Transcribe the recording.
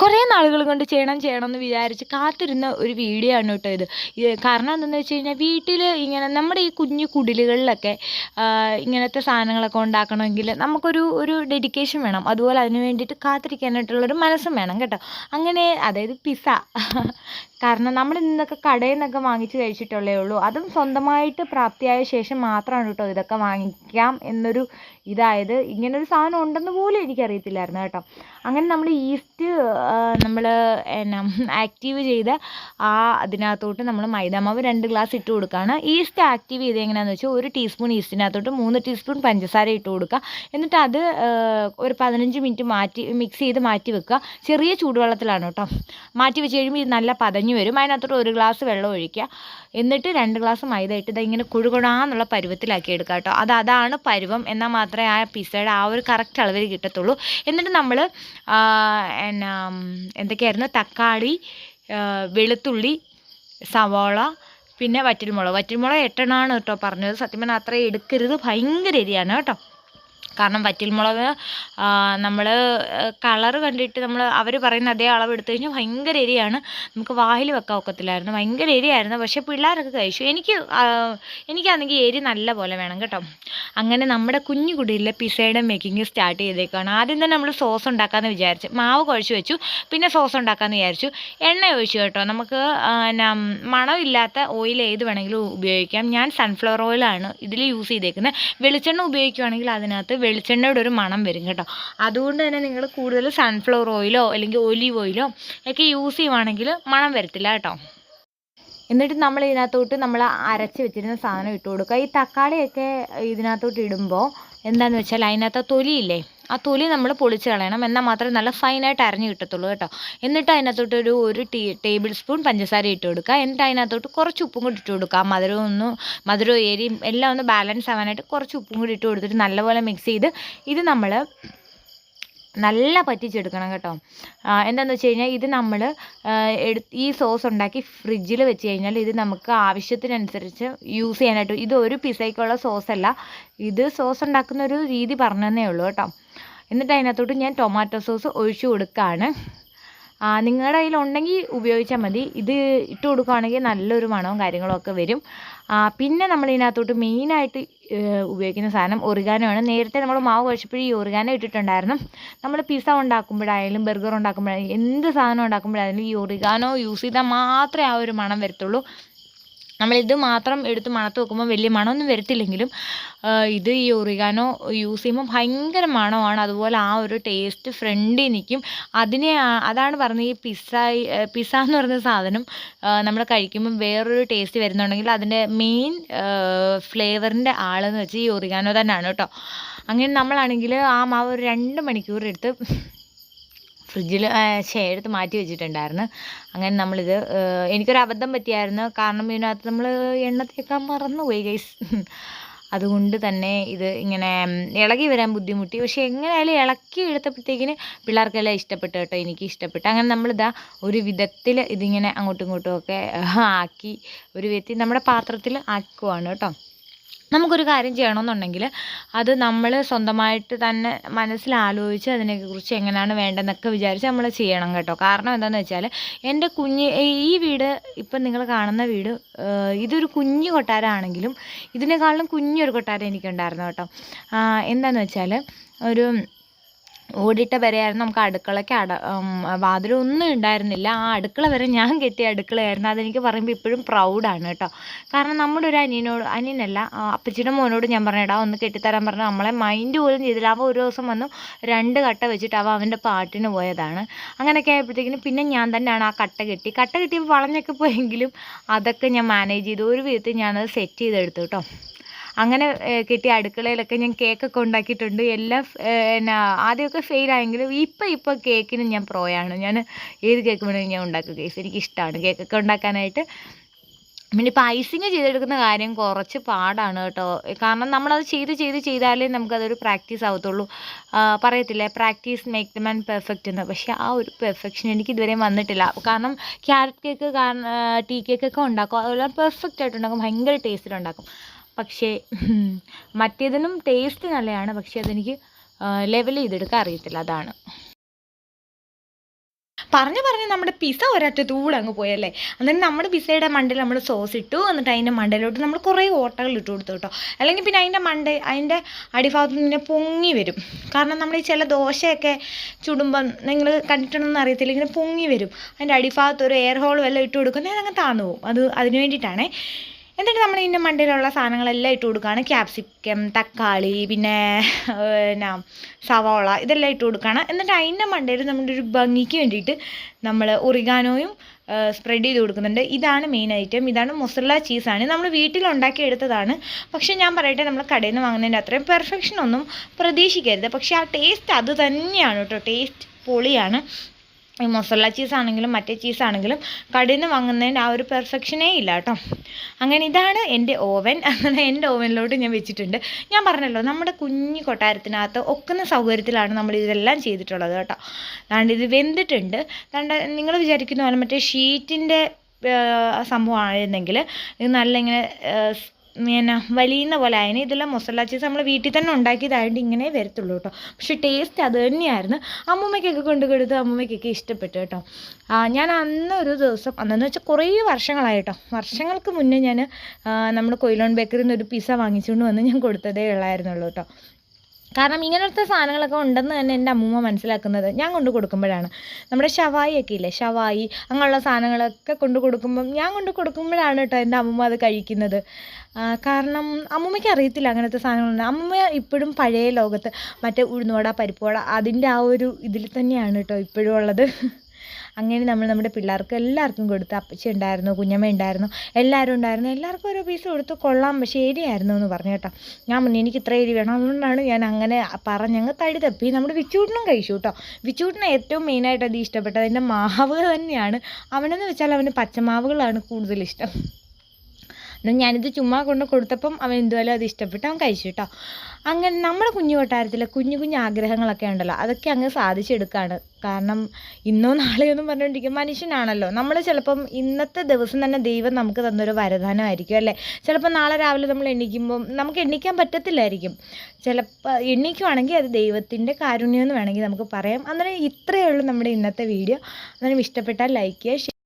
കുറേ നാളുകൾ കൊണ്ട് ചെയ്യണം ചെയ്യണം എന്ന് വിചാരിച്ച് കാത്തിരുന്ന ഒരു വീഡിയോ ആണ് കേട്ടോ ഇത്. കാരണം എന്തെന്ന് വെച്ച് കഴിഞ്ഞാൽ വീട്ടിൽ ഇങ്ങനെ നമ്മുടെ ഈ കുഞ്ഞു കുടിലുകളിലൊക്കെ ഇങ്ങനത്തെ സാധനങ്ങളൊക്കെ ഉണ്ടാക്കണമെങ്കിൽ നമുക്കൊരു ഒരു ഡെഡിക്കേഷൻ വേണം. അതുപോലെ അതിന് വേണ്ടിയിട്ട് കാത്തിരിക്കാനായിട്ടുള്ളൊരു മനസ്സും വേണം കേട്ടോ. അങ്ങനെ അതായത് പിസ്സ. കാരണം നമ്മൾ ഇന്നൊക്കെ കടയിൽ നിന്നൊക്കെ വാങ്ങിച്ച് കഴിച്ചിട്ടുള്ളേ ഉള്ളൂ. അതും സ്വന്തമായിട്ട് പ്രാപ്തിയായ ശേഷം മാത്രമാണ് കേട്ടോ ഇതൊക്കെ വാങ്ങിക്കാം എന്നൊരു ഇതായത്. ഇങ്ങനൊരു സാധനം ഉണ്ടെന്ന് പോലും എനിക്കറിയത്തില്ലായിരുന്നു കേട്ടോ. അങ്ങനെ നമ്മൾ ഈസ്റ്റ് നമ്മൾ എന്നാ ആക്റ്റീവ് ചെയ്ത് ആ അതിനകത്തോട്ട് നമ്മൾ മൈദാമാവ് രണ്ട് ഗ്ലാസ് ഇട്ട് കൊടുക്കുകയാണ് ഈസ്റ്റ് ആക്റ്റീവ് ചെയ്ത് എങ്ങനെയാണെന്ന് വെച്ചാൽ ഒരു ടീസ്പൂൺ ഈസ്റ്റിനകത്തോട്ട് മൂന്ന് ടീസ്പൂൺ പഞ്ചസാര ഇട്ട് കൊടുക്കുക. എന്നിട്ട് അത് ഒരു പതിനഞ്ച് മിനിറ്റ് മാറ്റി മിക്സ് ചെയ്ത് മാറ്റി വെക്കുക. ചെറിയ ചൂടുവെള്ളത്തിലാണ് കേട്ടോ. മാറ്റി വെച്ച് കഴിയുമ്പോൾ ഇത് നല്ല പതഞ്ഞു വരും. അതിനകത്തോട്ട് ഒരു ഗ്ലാസ് വെള്ളം ഒഴിക്കുക. എന്നിട്ട് രണ്ട് ഗ്ലാസ് മൈദ ഇട്ട് ഇത് ഇങ്ങനെ കുഴുകുഴാന്നുള്ള പരുവത്തിലാക്കി എടുക്കുക കേട്ടോ. അത് അതാണ് പരുവം. എന്നാൽ മാത്രമേ ആ പിസ്സയുടെ ആ ഒരു കറക്റ്റ് അളവിൽ കിട്ടത്തുള്ളൂ. എന്നിട്ട് നമ്മൾ എന്നാ എന്തൊക്കെയായിരുന്നു? തക്കാളി വെളുത്തുള്ളി സവാള പിന്നെ വറ്റൽമുളക്. വറ്റൽമുളക് എട്ടെണ്ണമാണ് കേട്ടോ പറഞ്ഞത്. സത്യം പറഞ്ഞാൽ അത്ര എടുക്കരുത്. ഭയങ്കര എരിയാണ് കേട്ടോ. കാരണം വറ്റൽമുളക് നമ്മൾ കളറ് കണ്ടിട്ട് നമ്മൾ അവർ പറയുന്ന അതേ അളവ് എടുത്തു കഴിഞ്ഞാൽ ഭയങ്കര എരിയാണ്. നമുക്ക് വാഹിൽ വെക്കാൻ ഒക്കത്തില്ലായിരുന്നു. ഭയങ്കര എരിയായിരുന്നു. പക്ഷേ പിള്ളേരൊക്കെ കഴിച്ചു. എനിക്ക് എനിക്കാണെങ്കിൽ എരി നല്ല പോലെ വേണം കേട്ടോ. അങ്ങനെ നമ്മുടെ കുഞ്ഞു കുടിയിലെ പിസയുടെ മേക്കിംഗ് സ്റ്റാർട്ട് ചെയ്തേക്കാണ്. ആദ്യം തന്നെ നമ്മൾ സോസ് ഉണ്ടാക്കാമെന്ന് വിചാരിച്ചു. മാവ് കുഴച്ച് വെച്ചു. പിന്നെ സോസ് ഉണ്ടാക്കാമെന്ന് വിചാരിച്ചു. എണ്ണ ഒഴിച്ചു കേട്ടോ. നമുക്ക് മണമില്ലാത്ത ഓയിൽ ഏത് വേണമെങ്കിലും ഉപയോഗിക്കാം. ഞാൻ സൺഫ്ലവർ ഓയിലാണ് ഇതിൽ യൂസ് ചെയ്തേക്കുന്നത് വെളിച്ചെണ്ണ ഉപയോഗിക്കുകയാണെങ്കിൽ അതിനകത്ത് വെളിച്ചെണ്ണയുടെ ഒരു മണം വരും കേട്ടോ. അതുകൊണ്ട് തന്നെ നിങ്ങൾ കൂടുതൽ സൺഫ്ലവർ ഓയിലോ അല്ലെങ്കിൽ ഒലീവ് ഓയിലോ ഒക്കെ യൂസ് ചെയ്യുവാണെങ്കിൽ മണം വരത്തില്ല കേട്ടോ. എന്നിട്ട് നമ്മൾ ഇതിനകത്തോട്ട് നമ്മൾ അരച്ച് വെച്ചിരുന്ന സാധനം ഇട്ട് കൊടുക്കുക. ഈ തക്കാളിയൊക്കെ ഇതിനകത്തോട്ട് ഇടുമ്പോൾ എന്താണെന്ന് വെച്ചാൽ അതിനകത്ത് തൊലിയില്ലേ ആ തൊലി നമ്മൾ പൊളിച്ച് കളയണം. എന്നാൽ മാത്രമേ നല്ല ഫൈനായിട്ട് അരഞ്ഞു കിട്ടത്തുള്ളൂ കേട്ടോ. എന്നിട്ട് അതിനകത്തോട്ട് ഒരു ഒരു ടീ ടേബിൾ സ്പൂൺ പഞ്ചസാര ഇട്ട് കൊടുക്കുക. എന്നിട്ട് അതിനകത്തോട്ട് കുറച്ച് ഉപ്പും കൂടി ഇട്ട് കൊടുക്കുക. മധുരവും ഒന്ന് മധുരവും എരിയും എല്ലാം ഒന്ന് ബാലൻസ് ആവാനായിട്ട് കുറച്ച് ഉപ്പും കൂടി ഇട്ട് കൊടുത്തിട്ട് നല്ലപോലെ മിക്സ് ചെയ്ത് ഇത് നമ്മൾ നല്ല പറ്റിച്ചെടുക്കണം കേട്ടോ. എന്താണെന്ന് വെച്ച് കഴിഞ്ഞാൽ ഇത് നമ്മൾ ഈ സോസ് ഉണ്ടാക്കി ഫ്രിഡ്ജിൽ വെച്ച് കഴിഞ്ഞാൽ ഇത് നമുക്ക് ആവശ്യത്തിനനുസരിച്ച് യൂസ് ചെയ്യാനായിട്ട് ഇത് ഒരു പിസയ്ക്കുള്ള സോസ് അല്ല ഇത് സോസ് ഉണ്ടാക്കുന്ന ഒരു രീതി പറഞ്ഞതന്നേ ഉള്ളൂ കേട്ടോ. എന്നിട്ട് അതിനകത്തോട്ട് ഞാൻ ടൊമാറ്റോ സോസ് ഒഴിച്ചു കൊടുക്കുകയാണ് നിങ്ങളുടെ കയ്യിൽ ഉണ്ടെങ്കിൽ ഉപയോഗിച്ചാൽ മതി. ഇത് ഇട്ട് കൊടുക്കുകയാണെങ്കിൽ നല്ലൊരു മണവും കാര്യങ്ങളൊക്കെ വരും. പിന്നെ നമ്മൾ ഇതിനകത്തോട്ട് മെയിനായിട്ട് ഉപയോഗിക്കുന്ന സാധനം ഒറിഗാനോ ആണ് നേരത്തെ നമ്മൾ മാവ് കുഴച്ചപ്പോഴും ഈ ഒറിഗാനോ ഇട്ടിട്ടുണ്ടായിരുന്നു. നമ്മൾ പിസ്സ ഉണ്ടാക്കുമ്പോഴായാലും ബർഗർ ഉണ്ടാക്കുമ്പോഴായാലും എന്ത് സാധനം ഉണ്ടാക്കുമ്പോഴായാലും ഈ ഒറിഗാനോ യൂസ് ചെയ്താൽ മാത്രമേ ആ ഒരു മണം വരത്തുള്ളൂ. നമ്മളിത് മാത്രം എടുത്ത് മണത്ത് വെക്കുമ്പോൾ വലിയ മണമൊന്നും വരത്തില്ലെങ്കിലും ഇത് ഈ ഒറിഗാനോ യൂസ് ചെയ്യുമ്പോൾ ഭയങ്കര മണമാണ്. അതുപോലെ ആ ഒരു ടേസ്റ്റ് ഫ്രണ്ടിൽ നിൽക്കും. അതിനെ അതാണ് പറഞ്ഞത് ഈ പിസ്സ പിസ്സ എന്ന് പറയുന്ന സാധനം നമ്മൾ കഴിക്കുമ്പോൾ വേറൊരു ടേസ്റ്റ് വരുന്നുണ്ടെങ്കിൽ അതിന്റെ മെയിൻ ഫ്ലേവറിന്റെ ആളെന്ന് വെച്ചാൽ ഈ ഒറിഗാനോ തന്നെയാണ് കേട്ടോ. അങ്ങനെ നമ്മളാണെങ്കിൽ ആ മാവ് ഒരു രണ്ട് മണിക്കൂർ എടുത്ത് ഫ്രിഡ്ജിൽ ഛേ എടുത്ത് മാറ്റി വെച്ചിട്ടുണ്ടായിരുന്നു. അങ്ങനെ നമ്മളിത് എനിക്കൊരു അബദ്ധം പറ്റിയായിരുന്നു. കാരണം ഇതിനകത്ത് നമ്മൾ എണ്ണ തേക്കാൻ മറന്നുപോയി ഗൈസ് അതുകൊണ്ട് തന്നെ ഇത് ഇങ്ങനെ ഇളകി വരാൻ ബുദ്ധിമുട്ടി. പക്ഷേ എങ്ങനെയായാലും ഇളക്കി എടുത്തപ്പോഴത്തേക്കിന് പിള്ളേർക്കെല്ലാം ഇഷ്ടപ്പെട്ടു കേട്ടോ. എനിക്ക് ഇഷ്ടപ്പെട്ടു. അങ്ങനെ നമ്മളിതാ ഒരു വിധത്തിൽ ഇതിങ്ങനെ അങ്ങോട്ടും ഇങ്ങോട്ടും ഒക്കെ ആക്കി ഒരു വിധത്തിൽ നമ്മുടെ പാത്രത്തിൽ ആക്കുവാണ് കേട്ടോ. നമുക്കൊരു കാര്യം ചെയ്യണമെന്നുണ്ടെങ്കിൽ അത് നമ്മൾ സ്വന്തമായിട്ട് തന്നെ മനസ്സിലാലോചിച്ച് അതിനെക്കുറിച്ച് എങ്ങനെയാണ് വേണ്ടതെന്നൊക്കെ വിചാരിച്ച് നമ്മൾ ചെയ്യണം കേട്ടോ. കാരണം എന്താണെന്ന് വെച്ചാൽ എന്റെ കുഞ്ഞ് ഈ വീട് ഇപ്പം നിങ്ങൾ കാണുന്ന വീട് ഇതൊരു കുഞ്ഞു കൊട്ടാരമാണെങ്കിലും ഇതിനേക്കാളും കുഞ്ഞൊരു കൊട്ടാരം എനിക്കുണ്ടായിരുന്നു കേട്ടോ. എന്താണെന്ന് വെച്ചാൽ ഒരു ഓടിട്ട വരെയായിരുന്നു നമുക്ക് അടുക്കളയ്ക്ക് അട വാതിലൊന്നും ഉണ്ടായിരുന്നില്ല. ആ അടുക്കള വരെ ഞാൻ കെട്ടിയ അടുക്കളയായിരുന്നു. അതെനിക്ക് പറയുമ്പോൾ ഇപ്പോഴും പ്രൗഡാണ് കേട്ടോ. കാരണം നമ്മുടെ ഒരു അനിയനോട് അനിയനല്ല അപ്പച്ചിയുടെ മോനോട് ഞാൻ പറഞ്ഞിടാ ഒന്ന് കെട്ടിത്തരാൻ പറഞ്ഞു നമ്മളെ മൈൻഡ് പോലും ചെയ്തില്ല. അവ ഒരു ദിവസം വന്നു രണ്ട് കട്ട വെച്ചിട്ട് അവ അവന്റെ പാട്ടിന് പോയതാണ്. അങ്ങനെയൊക്കെ ആയപ്പോഴത്തേക്കിനും പിന്നെ ഞാൻ തന്നെയാണ് ആ കട്ട കെട്ടി. കട്ട കെട്ടിയപ്പോൾ വളഞ്ഞൊക്കെ പോയെങ്കിലും അതൊക്കെ ഞാൻ മാനേജ് ചെയ്തു ഒരു വിധത്തിൽ ഞാനത് സെറ്റ് ചെയ്തെടുത്തു കേട്ടോ. അങ്ങനെ കിട്ടിയ അടുക്കളയിലൊക്കെ ഞാൻ കേക്കൊക്കെ ഉണ്ടാക്കിയിട്ടുണ്ട്. എല്ലാം എന്നാ ആദ്യമൊക്കെ ഫെയിലായെങ്കിലും ഇപ്പം ഇപ്പോൾ കേക്കിന് ഞാൻ പ്രോയാണ് ഞാൻ ഏത് കേക്ക് വേണമെങ്കിലും ഞാൻ ഉണ്ടാക്കും കേസ് എനിക്കിഷ്ടമാണ് കേക്കൊക്കെ ഉണ്ടാക്കാനായിട്ട്. പിന്നെ ഇപ്പോൾ ഐസിങ് ചെയ്തെടുക്കുന്ന കാര്യം കുറച്ച് പാടാണ് കേട്ടോ. കാരണം നമ്മളത് ചെയ്ത് ചെയ്ത് ചെയ്താലേ നമുക്കതൊരു പ്രാക്ടീസ് ആവത്തുള്ളൂ. പറയത്തില്ലേ? Practice make the man perfect എന്ന്. പക്ഷേ ആ ഒരു പെർഫെക്ഷൻ എനിക്ക് ഇതുവരെ വന്നിട്ടില്ല. കാരണം ക്യാരറ്റ് കേക്ക് ടീ കേക്കൊക്കെ ഉണ്ടാക്കും. അതെല്ലാം പെർഫെക്റ്റ് ആയിട്ട് ഉണ്ടാക്കും. ഭയങ്കര ടേസ്റ്റിൽ ഉണ്ടാക്കും. പക്ഷേ മറ്റേതിനും ടേസ്റ്റ് നല്ലതാണ്. പക്ഷേ അതെനിക്ക് ലെവൽ ചെയ്തെടുക്കാൻ അറിയത്തില്ല. അതാണ്. പറഞ്ഞു പറഞ്ഞ് നമ്മുടെ പിസ ഒരറ്റത്തൂടെ അങ്ങ് പോയല്ലേ? അന്നേരം നമ്മുടെ പിസയുടെ മണ്ടയിൽ നമ്മൾ സോസ് ഇട്ടു. എന്നിട്ട് അതിന്റെ മണ്ടയിലോട്ട് നമ്മൾ കുറേ ഓട്ടകൾ ഇട്ടു കൊടുത്തു കേട്ടോ. അല്ലെങ്കിൽ പിന്നെ അതിന്റെ മണ്ട അതിന്റെ അടിഭാഗത്ത് നിന്ന് പൊങ്ങി വരും. കാരണം നമ്മൾ ഈ ചില ദോശയൊക്കെ ചുടുമ്പം നിങ്ങൾ കണ്ടിട്ടുണ്ടെന്ന് അറിയത്തില്ല. ഇങ്ങനെ പൊങ്ങി വരും. അതിന്റെ അടിഭാഗത്ത് ഒരു എയർ ഹോൾ വല്ലതും ഇട്ട് കൊടുക്കുന്നത് അതങ്ങ് താന്നു പോകും. അത് അതിന് വേണ്ടിയിട്ടാണേ. എന്നിട്ട് നമ്മൾ ഇതിന്റെ മണ്ടയിലുള്ള സാധനങ്ങളെല്ലാം ഇട്ട് കൊടുക്കുകയാണ്. ക്യാപ്സിക്കം തക്കാളി പിന്നെ പിന്നെ സവാള ഇതെല്ലാം ഇട്ട് കൊടുക്കുകയാണ്. എന്നിട്ട് അതിന്റെ മണ്ടയിൽ നമ്മുടെ ഒരു ഭംഗിക്ക് വേണ്ടിയിട്ട് നമ്മൾ ഒറിഗാനോയും സ്പ്രെഡ് ചെയ്ത് കൊടുക്കുന്നുണ്ട്. ഇതാണ് മെയിൻ ഐറ്റം ഇതാണ് മൊസറല ചീസാണ് നമ്മൾ വീട്ടിൽ ഉണ്ടാക്കിയെടുത്തതാണ് പക്ഷേ ഞാൻ പറയട്ടെ നമ്മൾ കടയിൽ നിന്ന് വാങ്ങുന്നതിന്റെ അത്രയും പെർഫെക്ഷൻ ഒന്നും പ്രതീക്ഷിക്കരുത്. പക്ഷേ ആ ടേസ്റ്റ് അത് തന്നെയാണ് കേട്ടോ. ടേസ്റ്റ് പൊളിയാണ്. ഈ മൊസറല്ല ചീസാണെങ്കിലും മറ്റേ ചീസാണെങ്കിലും കടയിൽ നിന്ന് വാങ്ങുന്നതിന്റെ ആ ഒരു പെർഫെക്ഷനേ ഇല്ല കേട്ടോ. അങ്ങനെ ഇതാണ് എന്റെ ഓവൻ. അങ്ങനെ എന്റെ ഓവനിലോട്ട് ഞാൻ വെച്ചിട്ടുണ്ട്. ഞാൻ പറഞ്ഞല്ലോ നമ്മുടെ കുഞ്ഞു കൊട്ടാരത്തിനകത്ത് ഒക്കുന്ന സൗകര്യത്തിലാണ് നമ്മൾ ഇതെല്ലാം ചെയ്തിട്ടുള്ളത് കേട്ടോ. അതുകൊണ്ട് ഇത് വെന്തിട്ടുണ്ട്. കണ്ട നിങ്ങൾ വിചാരിക്കുന്ന പോലെ മറ്റേ ഷീറ്റിന്റെ സംഭവമായിരുന്നെങ്കിൽ ഇത് നല്ല ഇങ്ങനെ പിന്നെ വലിയുന്ന പോലെ അതിന് ഇതെല്ലാം മൊസല ചീസ് നമ്മൾ വീട്ടിൽ തന്നെ ഉണ്ടാക്കിയതായതുകൊണ്ട് ഇങ്ങനെ വരത്തുള്ളൂ കേട്ടോ. പക്ഷേ ടേസ്റ്റ് അത് തന്നെയായിരുന്നു. അമ്മൂമ്മയ്ക്കൊക്കെ കൊണ്ട് കൊടുത്ത് അമ്മൂമ്മയ്ക്കൊക്കെ ഇഷ്ടപ്പെട്ടു കേട്ടോ. ഞാൻ അന്ന് ഒരു ദിവസം അന്നെന്ന് വെച്ചാൽ കുറേ വർഷങ്ങളായി കേട്ടോ. വർഷങ്ങൾക്ക് മുന്നേ ഞാൻ നമ്മുടെ കൊയിലോൺ ബേക്കറിയിൽ നിന്ന് ഒരു പിസ്സ വാങ്ങിച്ചുകൊണ്ട് വന്ന് ഞാൻ കൊടുത്തതേ ഉള്ളായിരുന്നുള്ളൂ കേട്ടോ. കാരണം ഇങ്ങനത്തെ സാധനങ്ങളൊക്കെ ഉണ്ടെന്ന് തന്നെ എന്റെ അമ്മൂമ്മ മനസ്സിലാക്കുന്നത്. ഞാൻ കൊണ്ട് കൊടുക്കുമ്പോഴാണ്. നമ്മുടെ ഷവായി ഒക്കെ ഇല്ലേ? ഷവായി അങ്ങനെയുള്ള സാധനങ്ങളൊക്കെ കൊണ്ട് കൊടുക്കുമ്പം ഞാൻ കൊണ്ട് കൊടുക്കുമ്പോഴാണ് കേട്ടോ എന്റെ അമ്മൂമ്മ അത് കഴിക്കുന്നത്. കാരണം അമ്മൂമ്മയ്ക്ക് അറിയത്തില്ല അങ്ങനത്തെ സാധനങ്ങളുണ്ട് അമ്മൂമ്മ ഇപ്പോഴും പഴയ ലോകത്ത് മറ്റേ ഉഴുന്നുവട പരിപ്പുവട അതിന്റെ ആ ഒരു ഇതിൽ തന്നെയാണ് കേട്ടോ ഇപ്പോഴും ഉള്ളത്. അങ്ങനെ നമ്മൾ നമ്മുടെ പിള്ളേർക്ക് എല്ലാവർക്കും കൊടുത്തു അപ്പച്ചി ഉണ്ടായിരുന്നു കുഞ്ഞമ്മ ഉണ്ടായിരുന്നു എല്ലാവരും ഉണ്ടായിരുന്നു. എല്ലാവർക്കും ഓരോ പീസ് കൊടുത്തു. കൊള്ളാം പക്ഷേ എരിയായിരുന്നു എന്ന് പറഞ്ഞു കേട്ടോ. ഞാൻ പറഞ്ഞു എനിക്ക് ഇത്ര എരി വേണം. അതുകൊണ്ടാണ് ഞാൻ അങ്ങനെ പറഞ്ഞങ്ങ് തടി തപ്പി. നമ്മുടെ വിച്ചൂട്ടിനും കഴിച്ചു കേട്ടോ. വിച്ചൂട്ടിനെ ഏറ്റവും മെയിനായിട്ട് അത് ഇഷ്ടപ്പെട്ടത് അതിന്റെ മാവ് തന്നെയാണ്. അവനെന്ന് വെച്ചാൽ അവന് പച്ചമാവുകളാണ് കൂടുതൽ ഇഷ്ടം. എന്നാൽ ഞാനിത് ചുമ്മാ കൊണ്ട് കൊടുത്തപ്പം അവൻ എന്തുമല്ലോ അത് ഇഷ്ടപ്പെട്ട് അവൻ കഴിച്ചു കേട്ടോ. അങ്ങനെ നമ്മുടെ കുഞ്ഞു കൊട്ടാരത്തിലെ കുഞ്ഞു കുഞ്ഞു ആഗ്രഹങ്ങളൊക്കെ ഉണ്ടല്ലോ അതൊക്കെ അങ്ങ് സാധിച്ചെടുക്കുകയാണ് കാരണം ഇന്നോ നാളെയോ എന്നും പറഞ്ഞുകൊണ്ടിരിക്കും മനുഷ്യനാണല്ലോ. നമ്മൾ ചിലപ്പം ഇന്നത്തെ ദിവസം തന്നെ ദൈവം നമുക്ക് തന്നൊരു വരദാനമായിരിക്കും അല്ലേ? ചിലപ്പോൾ നാളെ രാവിലെ നമ്മൾ എണീക്കുമ്പം നമുക്ക് എണീക്കാൻ പറ്റത്തില്ലായിരിക്കും. ചിലപ്പോൾ എണീക്കുവാണെങ്കിൽ അത് ദൈവത്തിന്റെ കാരുണ്യം എന്ന് വേണമെങ്കിൽ നമുക്ക് പറയാം. അന്നേരം ഇത്രയേ ഉള്ളൂ നമ്മുടെ ഇന്നത്തെ വീഡിയോ. അന്നേരം ഇഷ്ടപ്പെട്ടാൽ ലൈക്ക് ചെയ്യുക